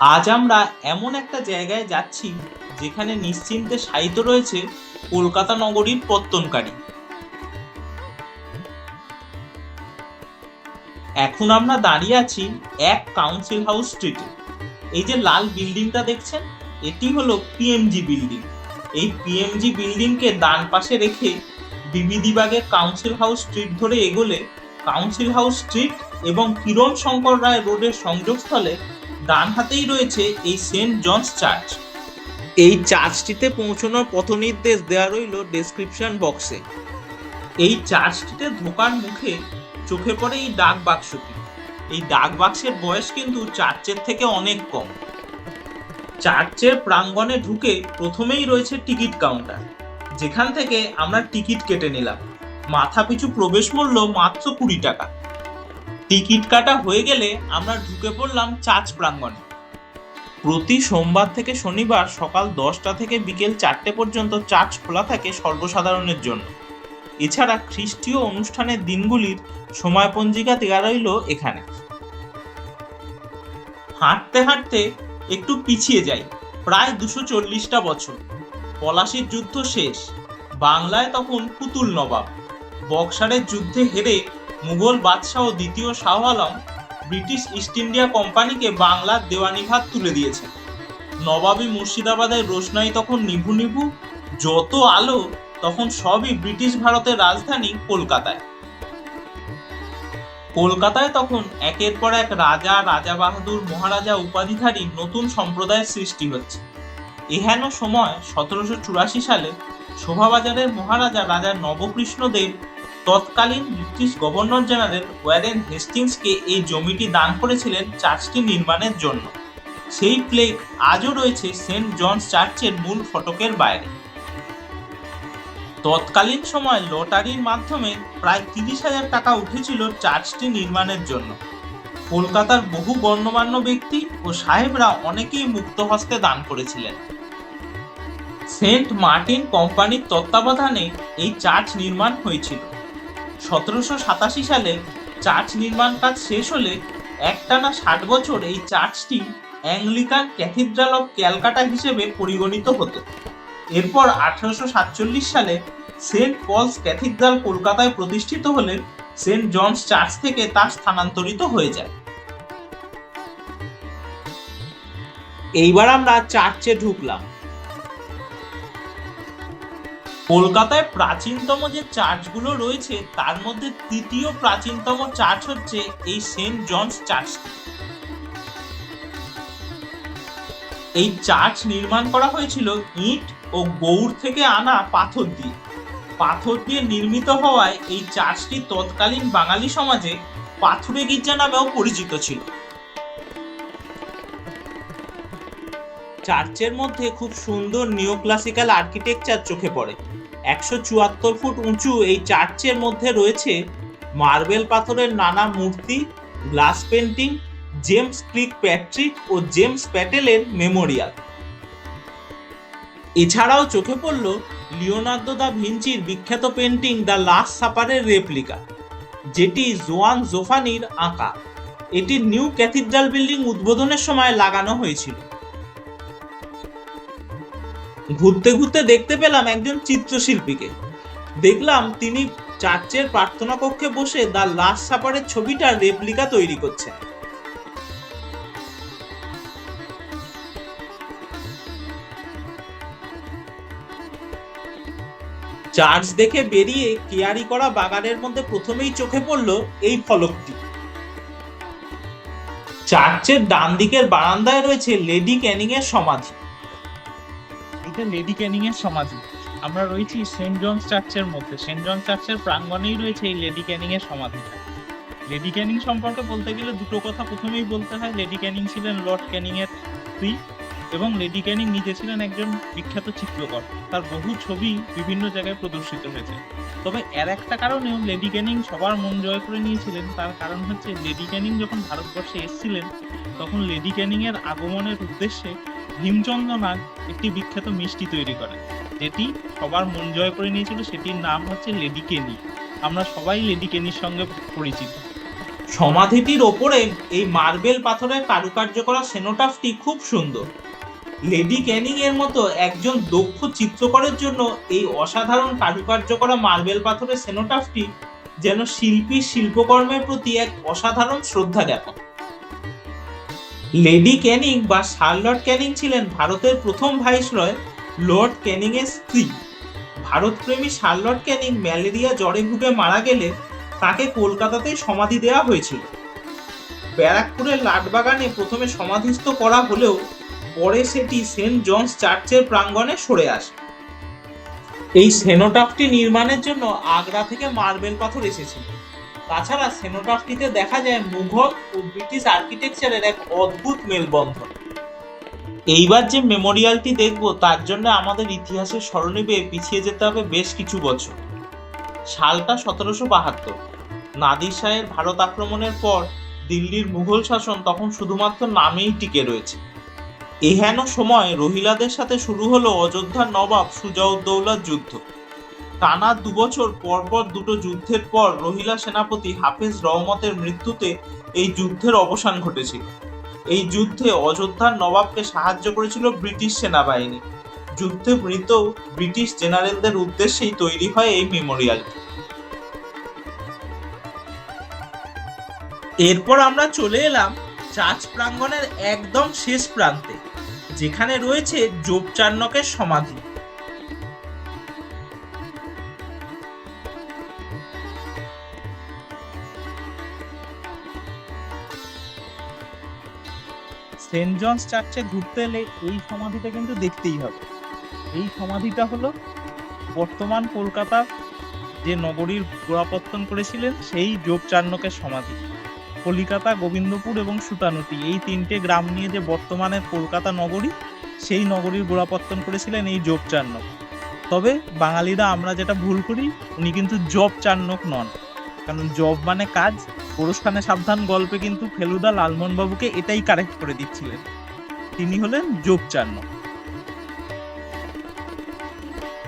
আজ আমরা এমন একটা জায়গায় যাচ্ছি যেখানে নিশ্চিন্তে শায়িত রয়েছে কলকাতা নগরীর পত্তনকারী। এখন আমরা দাঁড়িয়ে আছি এক কাউন্সিল হাউস স্ট্রিটে এই যে লাল বিল্ডিংটা দেখছেন, এটি হলো পিএমজি বিল্ডিং। এই পিএমজি বিল্ডিংকে ডান পাশে রেখে বিবিদিবাগের কাউন্সিল হাউস স্ট্রিট ধরে এগোলে কাউন্সিল হাউস স্ট্রিট এবং কিরণ শঙ্কর রায় রোডের সংযোগস্থলে ডান হাতেই রয়েছে এই সেন্ট জনস চার্চ। এই চার্চটিতে পৌঁছানোর পথনির্দেশ দেওয়া রইল ডেসক্রিপশন বক্সে। এই চার্চটিতে ঢোকার মুখে চোখে পড়ে এই ডাক বাক্সটি। এই ডাক বাক্সের বয়স কিন্তু চার্চের থেকে অনেক কম। চার্চের প্রাঙ্গণে ঢুকে প্রথমেই রয়েছে টিকিট কাউন্টার যেখান থেকে আমরা টিকিট কেটে নিলাম। মাথা পিছু প্রবেশ মূল্য মাত্র কুড়ি টাকা। টিকিট কাটা হয়ে গেলে আমরা ঢুকে পড়লাম চার্চ প্রাঙ্গণে। প্রতি সোমবার থেকে শনিবার সকাল দশটা থেকে বিকেল চারটে পর্যন্ত চার্চ খোলা থাকে সর্বসাধারণের জন্য। এছাড়া খ্রিস্টীয় অনুষ্ঠানের দিনগুলির সময়পঞ্জিকা দেওয়া রইল এখানে। হাঁটতে হাঁটতে একটু পিছিয়ে যাই, প্রায় দুশো চল্লিশটা বছর। পলাশির যুদ্ধ শেষ, বাংলায় তখন পুতুল নবাব। বক্সারের যুদ্ধে হেরে মুঘল বাদশাহ দ্বিতীয় Shah Alam British East India কোম্পানিকে বাংলার দেওয়ানি ভাগ তুলে দিয়েছে। নবাবী মুর্শিদাবাদের রোশনাই তখন নিভু নিভু, যত আলো, তখন সবই ব্রিটিশ ভারতের রাজধানী কলকাতায়। কলকাতায় তখন একের পর এক রাজা রাজা বাহাদুর, মহারাজা উপাধিধারী নতুন সম্প্রদায়ের সৃষ্টি হচ্ছে। এহেন সময় সতেরোশো চুরাশি সালে শোভাবাজারের মহারাজা রাজা নবকৃষ্ণদেব তৎকালীন ব্রিটিশ গভর্নর জেনারেল ওয়ারেন হেস্টিংসকে এই জমিটি দান করেছিলেন চার্চটি নির্মাণের জন্য। সেই প্লেক আজও রয়েছে সেন্ট জনস চার্চের মূল ফটকের বাইরে। তৎকালীন সময় লটারির মাধ্যমে প্রায় তিরিশ হাজার টাকা উঠেছিল চার্চটি নির্মাণের জন্য। কলকাতার বহু গণ্যমান্য ব্যক্তি ও সাহেবরা অনেকেই মুক্ত হস্তে দান করেছিলেন। সেন্ট মার্টিন কোম্পানির তত্ত্বাবধানে এই চার্চ নির্মাণ হয়েছিল। সতেরোশো সাতাশি সালে চার্চ নির্মাণ কাজ শেষ হলে একটানা ষাট বছর এই চার্চটি অ্যাংলিকান ক্যাথিড্রাল অফ ক্যালকাটা হিসেবে পরিগণিত হতো। এরপর আঠারোশো সাতচল্লিশ সালে সেন্ট পলস ক্যাথিড্রাল কলকাতায় প্রতিষ্ঠিত হলে সেন্ট জনস চার্চ থেকে তা স্থানান্তরিত হয়ে যায়। এইবার আমরা চার্চে ঢুকলাম। কলকাতায় প্রাচীনতম যে চার্চগুলো রয়েছে, তার মধ্যে তৃতীয় প্রাচীনতম চার্চ হচ্ছে এই সেন্ট জনস চার্চটি এই চার্চ নির্মাণ করা হয়েছিল ইট ও গৌড় থেকে আনা পাথর দিয়ে। পাথর দিয়ে নির্মিত হওয়ায় এই চার্চটি তৎকালীন বাঙালি সমাজে পাথুরে গির্জা নামেও পরিচিত ছিল। চার্চের মধ্যে খুব সুন্দর নিও ক্লাসিক্যাল আর্কিটেকচার চোখে পড়ে। একশো চুয়াত্তর ফুট উঁচু এই চার্চের মধ্যে রয়েছে মার্বেল পাথরের নানা মূর্তি, glass painting, James Kirkpatrick ও জেমস প্যাটেলের মেমোরিয়াল। এছাড়াও চোখে পড়ল লিওনার্দো দা ভিঞ্চির বিখ্যাত পেন্টিং দ্য লাস্ট সাপারের রেপ্লিকা, যেটি জোয়ান জোফানির আঁকা। এটি নিউ ক্যাথিড্রাল বিল্ডিং উদ্বোধনের সময় লাগানো হয়েছিল। ঘুরতে ঘুরতে দেখতে পেলাম একজন চিত্রশিল্পীকে। দেখলাম তিনি চার্চের প্রার্থনা কক্ষে বসে দ্য লাস্ট সাপারের ছবিটার রেপ্লিকা তৈরি করছেন। চার্চ দেখে বেরিয়ে কেয়ারি করা বাগানের মধ্যে প্রথমেই চোখে পড়ল এই ফলকটি। চার্চের ডান দিকের বারান্দায় রয়েছে লেডি ক্যানিং এর সমাধি। এটা লেডি ক্যানিং এর সমাধি। আমরা রয়েছি সেন্ট জনস চার্চের মধ্যে। সেন্ট জন চার্চের প্রাঙ্গণেই রয়েছে এই লেডি ক্যানিং এর সমাধি লেডি ক্যানিং সম্পর্কে বলতে গেলে দুটো কথা প্রথমেই বলতে হয়। লেডি ক্যানিং ছিলেন লর্ড ক্যানিং এর স্ত্রী এবং লেডি ক্যানিং নিজে ছিলেন একজন বিখ্যাত চিত্রকর। তার বহু ছবি বিভিন্ন জায়গায় প্রদর্শিত হয়েছে। তবে এর একটা কারণেও লেডি ক্যানিং সবার মন জয় করে নিয়েছিলেন। তার কারণ হচ্ছে লেডি ক্যানিং যখন ভারতবর্ষে এসেছিলেন, তখন লেডি ক্যানিং এর আগমনের উদ্দেশ্যে ভীমচন্দ্র নাগ একটি বিখ্যাত মিষ্টি তৈরি করেন যেটি সবার মন জয় করে নিয়েছিল, সেটির নাম হচ্ছে লেডি কেনি আমরা সবাই লেডি কেনির সঙ্গে পরিচিত। সমাধিটির ওপরে এই মার্বেল পাথরের কারুকার্য করা সেনোটাফটি খুব সুন্দর। লেডি ক্যানিং এর মতো একজন দক্ষ চিত্রকরের জন্য এই অসাধারণ কারুকার্য করা মার্বেল পাথরের সেনোটাফটি যেন শিল্পীর শিল্পকর্মের প্রতি এক অসাধারণ শ্রদ্ধা জ্ঞাপন লেডি ক্যানিং বা শার্লট ক্যানিং ছিলেন ভারতের প্রথম ভাইসরয় লর্ড ক্যানিং এর স্ত্রী। ভারতপ্রেমী শার্লট ক্যানিং ম্যালেরিয়া জ্বরে ভুগে মারা গেলে তাকে কলকাতাতেই সমাধি দেওয়া হয়েছিল। ব্যারাকপুরের লাটবাগানে প্রথমে সমাধিস্থ করা হলেও পরে সেটি সেন্ট জনস চার্চের প্রাঙ্গণে সরে আসে। এই সেনোটাফটি নির্মাণের জন্য আগ্রা থেকে মার্বেল পাথর এসেছিল। তাছাড়া সেনোটাফটিতে দেখা যায় মুঘল ও ব্রিটিশ আর্কিটেকচারের এক অদ্ভুত মেলবন্ধন। এইবার যে মেমোরিয়ালটি দেখব, তার জন্য আমাদের ইতিহাসের স্মরণে বেয়ে পিছিয়ে যেতে হবে বেশ কিছু বছর। সালটা সতেরোশো বাহাত্তর। নাদির শাহের ভারত আক্রমণের পর দিল্লির মুঘল শাসন তখন শুধুমাত্র নামেই টিকে রয়েছে। এহেন সময় রহিলাদের সাথে শুরু হলো অযোধ্যার নবাব সুজাউদ্দৌলার যুদ্ধ। টানা দুবছর পরপর দুটো যুদ্ধের পর রোহিলা সেনাপতি হাফেজ রহমতের মৃত্যুতে এই যুদ্ধের অবসান ঘটেছিল এই যুদ্ধে অযোধ্যার নবাবকে সাহায্য করেছিল ব্রিটিশ সেনাবাহিনী। যুদ্ধে মৃত ব্রিটিশ জেনারেলদের উদ্দেশ্যেই তৈরি হয় এই মেমোরিয়ালটি এরপর আমরা চলে এলাম চার্চ প্রাঙ্গণের একদম শেষ প্রান্তে, যেখানে রয়েছে যোগচার্ণকের সমাধি। সেন্ট জনস চার্চে ঘুরতে এলে এই সমাধিটা কিন্তু দেখতেই হবে। এই সমাধিটা হলো বর্তমান কলকাতার যে নগরীর গোড়াপত্তন করেছিলেন, সেই যোগ চার্ণকের সমাধি। কলিকাতা, গোবিন্দপুর এবং সুতানুটি এই তিনটে গ্রাম নিয়ে যে বর্তমানের কলকাতা নগরী, সেই নগরীর গোড়াপত্তন করেছিলেন এই যোগ তবে বাঙালিরা আমরা যেটা ভুল করি, উনি কিন্তু জব চার্ণক নন। কারণ জব মানে কাজ পুরস্কানে সাবধান গল্পে কিন্তু ফেলুদা লালমোহন বাবুকে এটাই কারেক্ট করে দিচ্ছিলেন। তিনি হলেন যোগ চার্ণক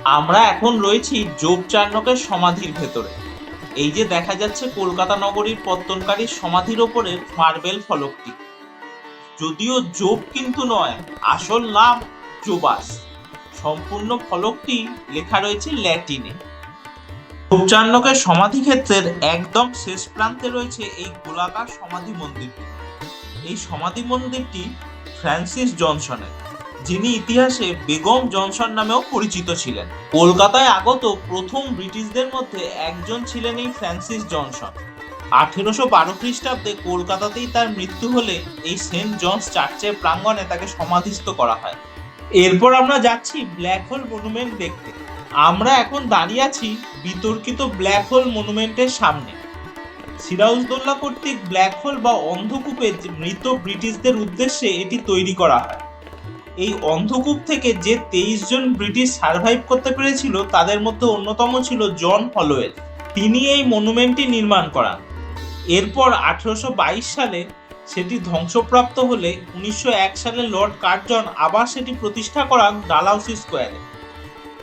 আমরা এখন রয়েছি যোগচার্ণকের সমাধির ভেতরে। এই যে দেখা যাচ্ছে কলকাতা নগরীর পত্তনকারীর সমাধির ওপরে মার্বেল ফলকটি। যদিও যোগ কিন্তু নয়, আসল নাম জোবাস। সম্পূর্ণ ফলকটি লেখা রয়েছে ল্যাটিনে। যোগচার্ণকের সমাধি ক্ষেত্রের একদম শেষ প্রান্তে রয়েছে এই গোলাকার সমাধি মন্দিরটি। এই সমাধি মন্দিরটি ফ্রান্সিস জনসনের, যিনি ইতিহাসে বেগম জনসন নামেও পরিচিত ছিলেন। কলকাতায় আগত প্রথম ব্রিটিশদের মধ্যে একজন ছিলেন এই ফ্রান্সিস জনসন। আঠেরোশো বারো খ্রিস্টাব্দে কলকাতাতেই তার মৃত্যু হলে এই সেন্ট জনস চার্চের প্রাঙ্গণে তাকে সমাধিস্থ করা হয়। এরপর আমরা যাচ্ছি ব্ল্যাক হোল মনুমেন্ট দেখতে। আমরা এখন দাঁড়িয়ে আছি বিতর্কিত ব্ল্যাক হোল মনুমেন্টের সামনে। সিরাজদৌল্লা কর্তৃক ব্ল্যাক হোল বা অন্ধকূপে মৃত ব্রিটিশদের উদ্দেশ্যে এটি তৈরি করা হয়। এই অন্ধকূপ থেকে যে তেইশ জন ব্রিটিশ সার্ভাইভ করতে পেরেছিল, তাদের মধ্যে অন্যতম ছিল জন হলোয়েল তিনি এই মনুমেন্টটি নির্মাণ করান। এরপর আঠেরোশো সালে সেটি ধ্বংসপ্রাপ্ত হলে উনিশশো এক সালে লর্ড কার্জন আবার সেটি প্রতিষ্ঠা করান ডালাউসি স্কোয়ারে।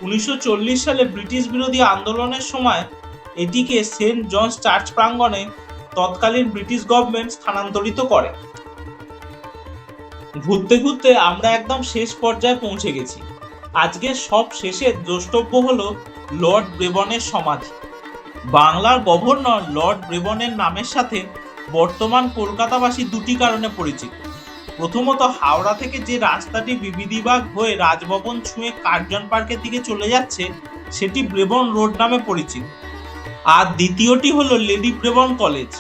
উনিশশো চল্লিশ সালে ব্রিটিশ বিরোধী আন্দোলনের সময় এটিকে সেন্ট জনস চার্চ প্রাঙ্গণে তৎকালীন ব্রিটিশ গভর্নমেন্ট স্থানান্তরিত করে। ঘুরতে ঘুরতে আমরা একদম শেষ পর্যায়ে পৌঁছে গেছি। আজকে সব শেষে দ্রষ্টব্য হলো লর্ড ব্রেবনের সমাধি। বাংলার গভর্নর লর্ড ব্রেবনের নামের সাথে বর্তমান কলকাতাবাসী দুটি কারণে পরিচিত। প্রথমত হাওড়া থেকে যে রাস্তাটি বিবিধিবাগ হয়ে রাজভবন ছুঁয়ে কার্জন পার্কের দিকে চলে যাচ্ছে, সেটি ব্রেবন রোড নামে পরিচিত। আর দ্বিতীয়টি হলো লেডি ব্রেবন কলেজ।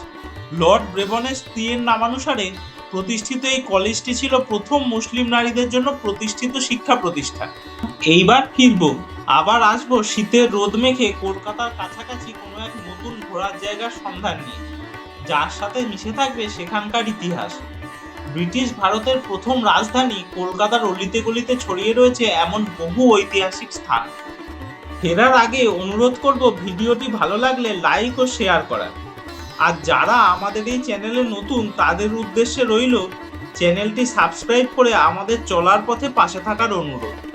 লর্ড ব্রেবনের স্ত্রীর নামানুসারে প্রতিষ্ঠিত এই কলেজটি ছিল প্রথম মুসলিম নারীদের জন্য প্রতিষ্ঠিত শিক্ষা প্রতিষ্ঠান। এইবার ফিরবো, আবার আসব শীতের রোদ মেখে কলকাতার কাছাকাছি কোনো এক নতুন ঘোরার জায়গার সন্ধান নিয়ে। যার সাথে মিশে থাকবে সেখানকার ইতিহাস। ব্রিটিশ ভারতের প্রথম রাজধানী কলকাতার অলিতে গলিতে ছড়িয়ে রয়েছে এমন বহু ঐতিহাসিক স্থান। ফেরার আগে অনুরোধ করব ভিডিওটি ভালো লাগলে লাইক ও শেয়ার করার। আর যারা আমাদের এই চ্যানেলে নতুন, তাদের উদ্দেশ্যে রইল চ্যানেলটি সাবস্ক্রাইব করে আমাদের চলার পথে পাশে থাকার অনুরোধ।